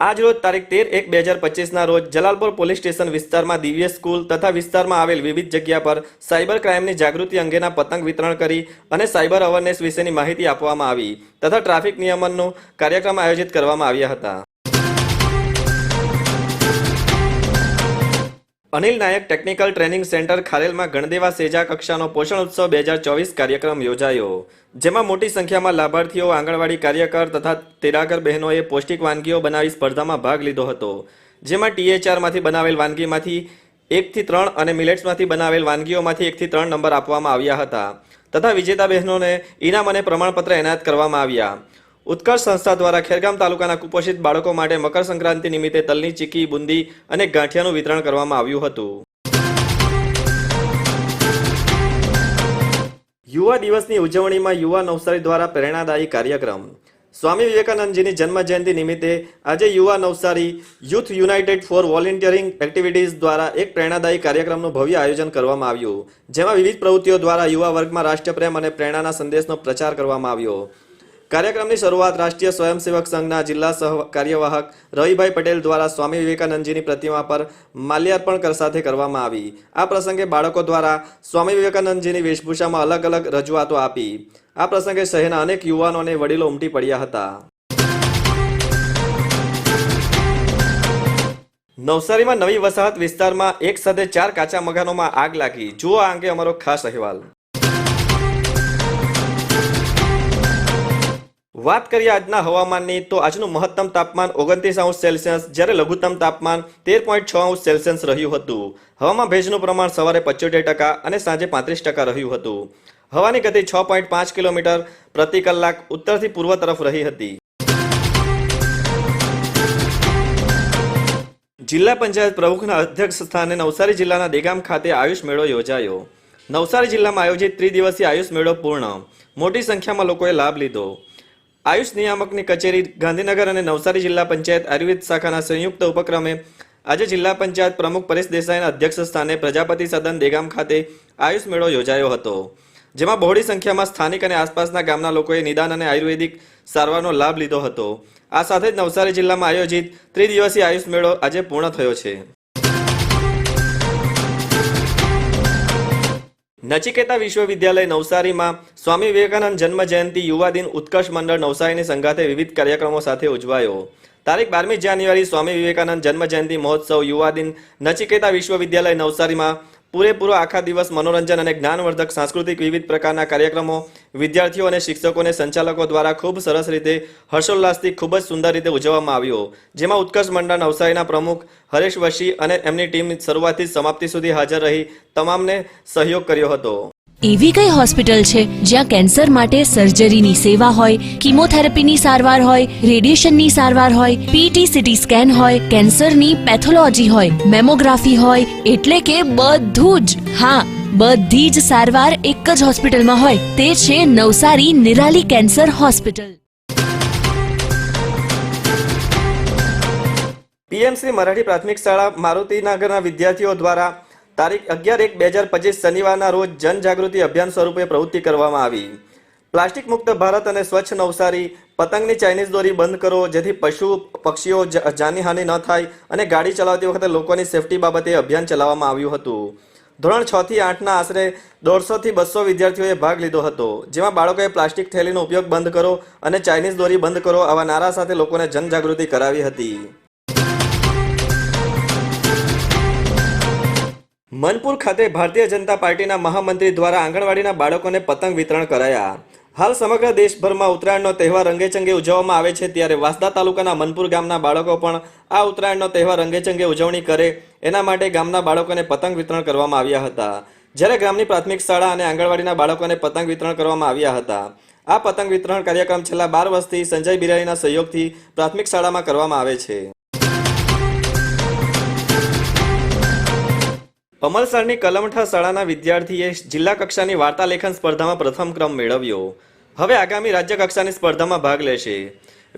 આજ રોજ તારીખ તેર એક બે હજાર પચીસના રોજ જલાલપુર પોલીસ સ્ટેશન વિસ્તારમાં દિવ્ય સ્કૂલ તથા વિસ્તારમાં આવેલ વિવિધ જગ્યા પર સાયબર ક્રાઇમની જાગૃતિ અંગેના પતંગ વિતરણ કરી અને સાયબર અવેરનેસ વિશેની માહિતી આપવામાં આવી તથા ટ્રાફિક નિયમનનો કાર્યક્રમ આયોજિત કરવામાં આવ્યા હતા. Anil Nayak technical training centre ખારેલમાં Gandeva સેજા કક્ષાનો પોષણ ઉત્સવ બે હજાર ચોવીસ કાર્યક્રમ યોજાયો, જેમાં મોટી સંખ્યામાં લાભાર્થીઓ, આંગણવાડી કાર્યકર તથા તેરાગર બહેનોએ પૌષ્ટિક વાનગીઓ બનાવી સ્પર્ધામાં ભાગ લીધો હતો, જેમાં ટીએચઆરમાંથી બનાવેલ વાનગીમાંથી એકથી ત્રણ અને મિલેટ્સમાંથી બનાવેલ વાનગીઓમાંથી એકથી ત્રણ નંબર આપવામાં આવ્યા હતા, તથા વિજેતા બહેનોને ઇનામ અને પ્રમાણપત્ર એનાયત કરવામાં આવ્યા. ઉત્કર્ષ સંસ્થા દ્વારા ખેરગામ તાલુકાના કુપોષિત બાળકો માટે મકર સંક્રાંતિ નિમિત્તે તલની ચીકી, બુંદી અને ગાંઠિયાનું વિતરણ કરવામાં આવ્યું હતું. યુવા દિવસની ઉજવણીમાં યુવા નવસારી દ્વારા પ્રેરણાદાયી કાર્યક્રમ. સ્વામી વિવેકાનંદજીની જન્મ જયંતિ નિમિત્તે આજે Yuva Navsari youth united for volunteering activities દ્વારા એક પ્રેરણાદાયી કાર્યક્રમનું ભવ્ય આયોજન કરવામાં આવ્યું, જેમાં વિવિધ પ્રવૃત્તિઓ દ્વારા યુવા વર્ગમાં રાષ્ટ્રપ્રેમ અને પ્રેરણાના સંદેશનો પ્રચાર કરવામાં આવ્યો. કાર્યક્રમની શરૂઆત રાષ્ટ્રીય સ્વયંસેવક સંઘના જિલ્લા સહ કાર્યવાહક રવિભાઈ પટેલ દ્વારા સ્વામી વિવેકાનંદજીની પ્રતિમા પર માલ્યાર્પણ સાથે કરવામાં આવી. આ પ્રસંગે બાળકો દ્વારા સ્વામી વિવેકાનંદજીની વેશભૂષામાં અલગ અલગ રજૂઆતો આપી. આ પ્રસંગે શહેરના અનેક યુવાનો અને વડીલો ઉમટી પડ્યા હતા. નવસારીમાં નવી વસાહત વિસ્તારમાં એક સાથે ચાર કાચા મકાનોમાં આગ લાગી. જુઓ આ અંગે અમારો ખાસ અહેવાલ. વાત કરીએ આજના હવામાનની, તો આજનું મહત્તમ તાપમાન ઓગણત્રીસ અંશ સેલ્સિયસ, જ્યારે લઘુત્તમ તાપમાન તેર પોઈન્ટ છ અંશ સેલ્સિયસ રહ્યું હતું. હવામાં ભેજનું પ્રમાણ સવારે પંચોતેર ટકા અને સાંજે પાંત્રીસ ટકા રહ્યું હતું. હવાની ગતિ છ પોઈન્ટ પાંચ કિલોમીટર પ્રતિ કલાક ઉત્તરથી પૂર્વ તરફ રહી હતી. જિલ્લા પંચાયત પ્રમુખના અધ્યક્ષ સ્થાને નવસારી જિલ્લાના દેગામ ખાતે આયુષ મેળો યોજાયો. નવસારી જિલ્લામાં આયોજિત ત્રિદિવસીય આયુષ મેળો પૂર્ણ. મોટી સંખ્યામાં લોકોએ લાભ લીધો. આયુષ નિયામકની કચેરી ગાંધીનગર અને નવસારી જિલ્લા પંચાયત આયુર્વેદ શાખાના સંયુક્ત ઉપક્રમે આજે જિલ્લા પંચાયત પ્રમુખ પરેશ દેસાઈના અધ્યક્ષ સ્થાને પ્રજાપતિ સદન દેગામ ખાતે આયુષ મેળો યોજાયો હતો, જેમાં બહોળી સંખ્યામાં સ્થાનિક અને આસપાસના ગામના લોકોએ નિદાન અને આયુર્વેદિક સારવારનો લાભ લીધો હતો. આ સાથે જ નવસારી જિલ્લામાં આયોજિત ત્રિદિવસીય આયુષ મેળો આજે પૂર્ણ થયો છે. નચિકેતા વિશ્વવિદ્યાલય નવસારીમાં સ્વામી વિવેકાનંદ જન્મ જયંતિ યુવા દિન ઉત્કર્ષ મંડળ નવસારીની સંગાથે વિવિધ કાર્યક્રમો સાથે ઉજવાયો. તારીખ બારમી જાન્યુઆરી સ્વામી વિવેકાનંદ જન્મ જયંતિ મહોત્સવ યુવા દિન નચિકેતા વિશ્વવિદ્યાલય નવસારીમાં પૂરેપૂરો આખા દિવસ મનોરંજન અને જ્ઞાનવર્ધક સાંસ્કૃતિક વિવિધ પ્રકારના કાર્યક્રમો વિદ્યાર્થીઓ અને શિક્ષકોને સંચાલકો દ્વારા ખૂબ સરસ રીતે, હર્ષોલ્લાસથી ખૂબ જ સુંદર રીતે ઉજવવામાં આવ્યો. જેમાં ઉત્કર્ષ મંડળ નવસારીના પ્રમુખ હરેશ વશી અને એમની ટીમ શરૂઆતથી સમાપ્તિ સુધી હાજર રહી, તમામને સહયોગ કર્યો હતો. એવી કઈ હોસ્પિટલ છે જ્યાં કેન્સર માટે સર્જરીની સેવા હોય, કિમોથેરાપીની સારવાર હોય, રેડિયેશનની સારવાર હોય પીટી સીટી સ્કેન હોય, કેન્સરની પેથોલોજી હોય, મેમોગ્રાફી હોય, એટલે કે બધું જ. હા, બધી જ સારવાર એક જ હોસ્પિટલમાં હોય, તે છે Navsari Nirali cancer hospital. PMC Marathi પ્રાથમિક શાળા મારુતિનગરના વિદ્યાર્થીઓ દ્વારા તારીખ અગિયાર એક બે હજાર પચીસ શનિવારના રોજ જનજાગૃતિ અભિયાન સ્વરૂપે પ્રવૃત્તિ કરવામાં આવી. પ્લાસ્ટિક મુક્ત ભારત અને સ્વચ્છ નવસારી, પતંગની ચાઇનીઝ દોરી બંધ કરો, જેથી પશુ, પક્ષીઓ જાનહાનિ ન થાય અને ગાડી ચલાવતી વખતે લોકોની સેફટી બાબતે અભિયાન ચલાવવામાં આવ્યું હતું. ધોરણ છ થી આઠના આશરે દોઢસોથી બસો વિદ્યાર્થીઓએ ભાગ લીધો હતો, જેમાં બાળકોએ પ્લાસ્ટિક થેલીનો ઉપયોગ બંધ કરો અને ચાઇનીઝ દોરી બંધ કરો, આવા નારા સાથે લોકોને જનજાગૃતિ કરાવી હતી. મનપુર ખાતે ભારતીય જનતા પાર્ટીના મહામંત્રી દ્વારા આંગણવાડીના બાળકોને પતંગ વિતરણ કરાયા. હાલ સમગ્ર દેશભરમાં ઉત્તરાયણનો તહેવાર રંગેચંગે ઉજવવામાં આવે છે ત્યારે વાસદા તાલુકાના મનપુર ગામના બાળકો પણ આ ઉત્તરાયણનો તહેવાર રંગેચંગે ઉજવણી કરે. એના માટે ગામના બાળકોને પતંગ વિતરણ કરવામાં આવ્યા હતા. જ્યારે ગામની પ્રાથમિક શાળા અને આંગણવાડીના બાળકોને પતંગ વિતરણ કરવામાં આવ્યા હતા. આ પતંગ વિતરણ કાર્યક્રમ છેલ્લા બાર વર્ષથી સંજય બિરારીના સહયોગથી પ્રાથમિક શાળામાં કરવામાં આવે છે. અમલસાડની કલમઠા શાળાના વિદ્યાર્થીએ જિલ્લા કક્ષાની વાર્તા લેખન સ્પર્ધામાં પ્રથમ ક્રમ મેળવ્યો. હવે આગામી રાજ્ય કક્ષાની સ્પર્ધામાં ભાગ લેશે.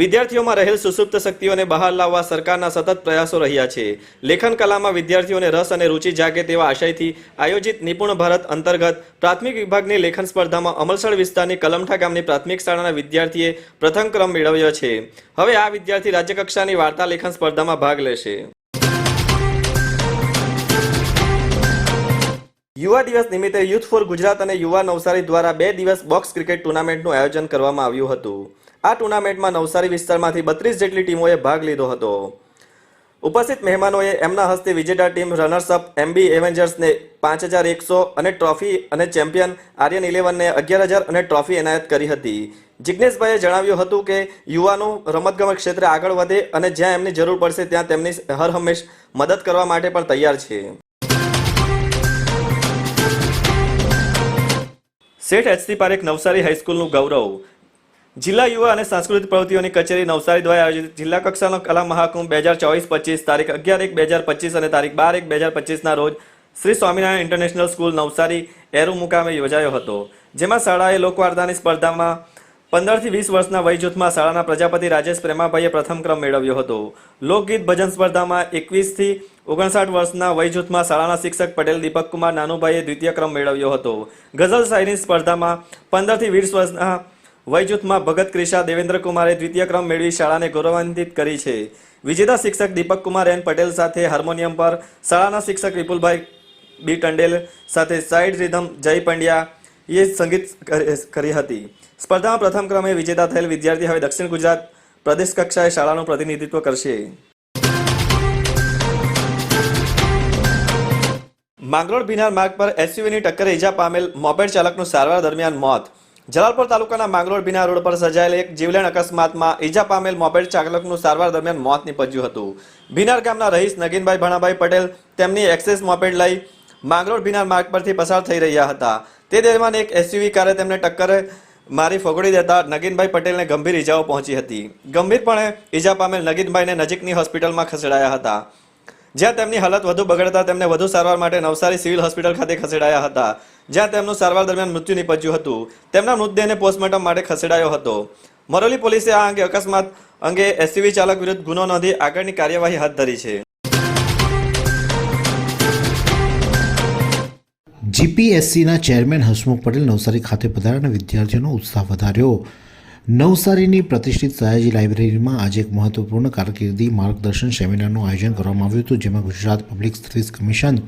વિદ્યાર્થીઓમાં રહેલ સુસુપ્ત શક્તિઓને બહાર લાવવા સરકારના સતત પ્રયાસો રહ્યા છે. લેખન કલામાં વિદ્યાર્થીઓને રસ અને રુચિ જાગે તેવા આશયથી આયોજિત નિપુણ ભારત અંતર્ગત પ્રાથમિક વિભાગની લેખન સ્પર્ધામાં અમલસર વિસ્તારની કલમઠા ગામની પ્રાથમિક શાળાના વિદ્યાર્થીએ પ્રથમ ક્રમ મેળવ્યો છે. હવે આ વિદ્યાર્થી રાજ્યકક્ષાની વાર્તા લેખન સ્પર્ધામાં ભાગ લેશે. યુવા દિવસ નિમિત્તે યુથ ફોર ગુજરાત અને યુવા નવસારી દ્વારા બે દિવસ બોક્સ ક્રિકેટ ટુર્નામેન્ટનું આયોજન કરવામાં આવ્યું હતું. આ ટુર્નામેન્ટમાં નવસારી વિસ્તારમાંથી બત્રીસ જેટલી ટીમોએ ભાગ લીધો હતો. ઉપસ્થિત મહેમાનોએ એમના હસ્તે વિજેતા ટીમ રનર્સઅપ એમબી એવેન્જર્સને પાંચ હજાર એકસો અને ટ્રોફી અને ચેમ્પિયન આર્યન ઇલેવનને અગિયાર હજાર અને ટ્રોફી એનાયત કરી હતી. જિજ્ઞેશભાઈએ જણાવ્યું હતું કે, યુવાનો રમતગમત ક્ષેત્રે આગળ વધે અને જ્યાં એમની જરૂર પડશે ત્યાં તેમની હર હંમેશ મદદ કરવા માટે પણ તૈયાર છે. શેઠ એચસી પારેખ નવસારી હાઈસ્કૂલનું ગૌરવ. જિલ્લા યુવા અને સાંસ્કૃતિક પ્રવૃત્તિઓની કચેરી નવસારી દ્વારા આયોજિત જિલ્લા કક્ષાનો કલા મહાકુંભ બે હજાર ચોવીસ પચીસ તારીખ અગિયાર એક બે હજાર પચીસ અને તારીખ બાર એક બે હજાર પચીસના રોજ શ્રી સ્વામિનારાયણ ઇન્ટરનેશનલ સ્કૂલ નવસારી એરુ મુકામે યોજાયો હતો. જેમાં શાળાએ લોકવાર્તાની સ્પર્ધામાં પંદરથી વીસ વર્ષના વય જૂથમાં શાળાના પ્રજાપતિ રાજેશ પ્રેમાભાઈએ પ્રથમ ક્રમ મેળવ્યો હતો. લોકગીત ભજન સ્પર્ધામાં એકવીસથી ઓગણસાઠ વર્ષના વય જૂથમાં શાળાના શિક્ષક પટેલ દીપકકુમાર નાનુભાઈએ દ્વિતીય ક્રમ મેળવ્યો હતો. ગઝલ શાયરી સ્પર્ધામાં પંદરથી વીસ વર્ષના વય જૂથમાં ભગત ક્રિશા દેવેન્દ્રકુમારે દ્વિતીય ક્રમ મેળવી શાળાને ગૌરવાન્વિત કરી છે. વિજેતા શિક્ષક દીપક કુમાર એન પટેલ સાથે હાર્મોનિયમ પર શાળાના શિક્ષક વિપુલભાઈ બી ટંડેલ સાથે સાઇડ રિધમ જય પંડ્યા એ સંગીત કરી હતી. સ્પર્ધામાં પ્રથમ ક્રમે વિજેતા થયેલ વિદ્યાર્થી હવે દક્ષિણ ગુજરાત પ્રદેશ કક્ષાએ શાળાનું પ્રતિનિધિત્વ કરશે. માંગરોળ ભીનાર માર્ગ પર એસયુવીની ટક્કરે ઈજા પામેલ મોપેડ ચાલકનું સારવાર દરમિયાન મોત. જલાલપુર તાલુકાના માંગરોળ ભીનાર રોડ પર સર્જાયેલ એક જીવલેણ અકસ્માતમાં ઈજા પામેલ મોપેડ ચાલકનું સારવાર દરમિયાન મોત નીપજ્યું હતું. ભીનાર ગામના રહીશ નગીનભાઈ ભણાભાઈ પટેલ તેમની એક્સેસ મોપેડ લઈ માંગરોળ ભીનાર માર્ગ પરથી પસાર થઈ રહ્યા હતા. તે દરમિયાન એક એસયુવી કારે તેમને ટક્કર મારી ફગોડી દેતા નગીનભાઈ પટેલને ગંભીર ઈજાઓ પહોંચી હતી. ગંભીરપણે ઈજા પામેલ નગીનભાઈને નજીકની હોસ્પિટલમાં ખસેડાયા હતા. જ્યાં તેમની હાલત વધુ બગડતા તેમને વધુ સારવાર માટે નવસારી સિવિલ હોસ્પિટલ ખાતે ખસેડાયા હતા, જ્યાં તેમનું સારવાર દરમિયાન મૃત્યુ નીપજ્યું હતું. તેમના મૃતદેહને પોસ્ટમોર્ટમ માટે ખસેડાયો હતો. મરોલી પોલીસે આ અંગે અકસ્માત અંગે એસયુવી ચાલક વિરુદ્ધ ગુનો નોંધી આગળની કાર્યવાહી હાથ ધરી છે. જીપીએસસીના ચેરમેન હસમુખ પટેલ નવસારી ખાતે પધાર્યા અને વિદ્યાર્થીઓનો ઉત્સાહ વધાર્યો. નવસારીની પ્રતિષ્ઠિત સયાજી લાઇબ્રેરીમાં આજે એક મહત્વપૂર્ણ કારકિર્દી માર્ગદર્શન સેમિનારનું આયોજન કરવામાં આવ્યું હતું, જેમાં ગુજરાત પબ્લિક સર્વિસ કમિશન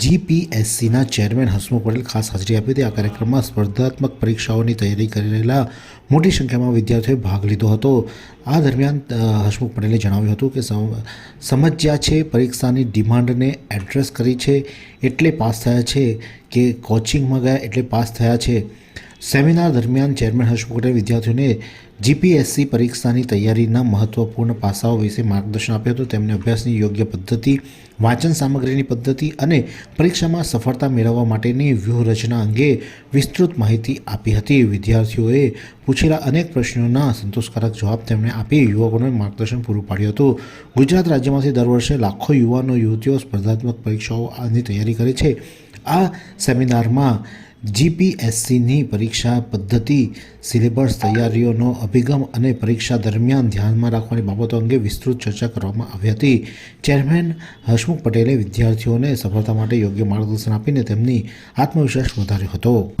જીપીએસસીના ચેરમેન હસમુખ પટેલ ખાસ હાજરી આપી હતી. આ કાર્યક્રમમાં સ્પર્ધાત્મક પરીક્ષાઓની તૈયારી કરી રહેલા મોટી સંખ્યામાં વિદ્યાર્થીઓએ ભાગ લીધો હતો. આ દરમિયાન હસમુખ પટેલે જણાવ્યું હતું કે સમ- સમજ્યા છે, પરીક્ષાની ડિમાન્ડને એડ્રેસ કરી છે, એટલે પાસ થયા છે, કે કોચિંગમાં ગયા એટલે પાસ થયા છે. સેમિનાર દરમિયાન ચેરમેન હર્ષ વિદ્યાર્થીઓને જીપીએસસી પરીક્ષાની તૈયારીના મહત્વપૂર્ણ પાસાઓ વિશે માર્ગદર્શન આપ્યું હતું. તેમને અભ્યાસની યોગ્ય પદ્ધતિ, વાંચન સામગ્રીની પદ્ધતિ અને પરીક્ષામાં સફળતા મેળવવા માટેની વ્યૂહરચના અંગે વિસ્તૃત માહિતી આપી હતી. વિદ્યાર્થીઓએ પૂછેલા અનેક પ્રશ્નોના સંતોષકારક જવાબ તેમણે આપી. યુવકોને માર્ગદર્શન પૂરું પાડ્યું હતું. ગુજરાત રાજ્યમાંથી દર વર્ષે લાખો યુવાનો, યુવતીઓ સ્પર્ધાત્મક પરીક્ષાઓની તૈયારી કરે છે. આ સેમિનારમાં જીપીએસસીની પરીક્ષા પદ્ધતિ, સિલેબસ, તૈયારીઓનો અભિગમ અને પરીક્ષા દરમિયાન ધ્યાનમાં રાખવાની બાબતો અંગે વિસ્તૃત ચર્ચા કરવામાં આવી હતી. ચેરમેન હસમુખ પટેલે વિદ્યાર્થીઓને સફળતા માટે યોગ્ય માર્ગદર્શન આપીને તેમની આત્મવિશ્વાસ વધાર્યો હતો.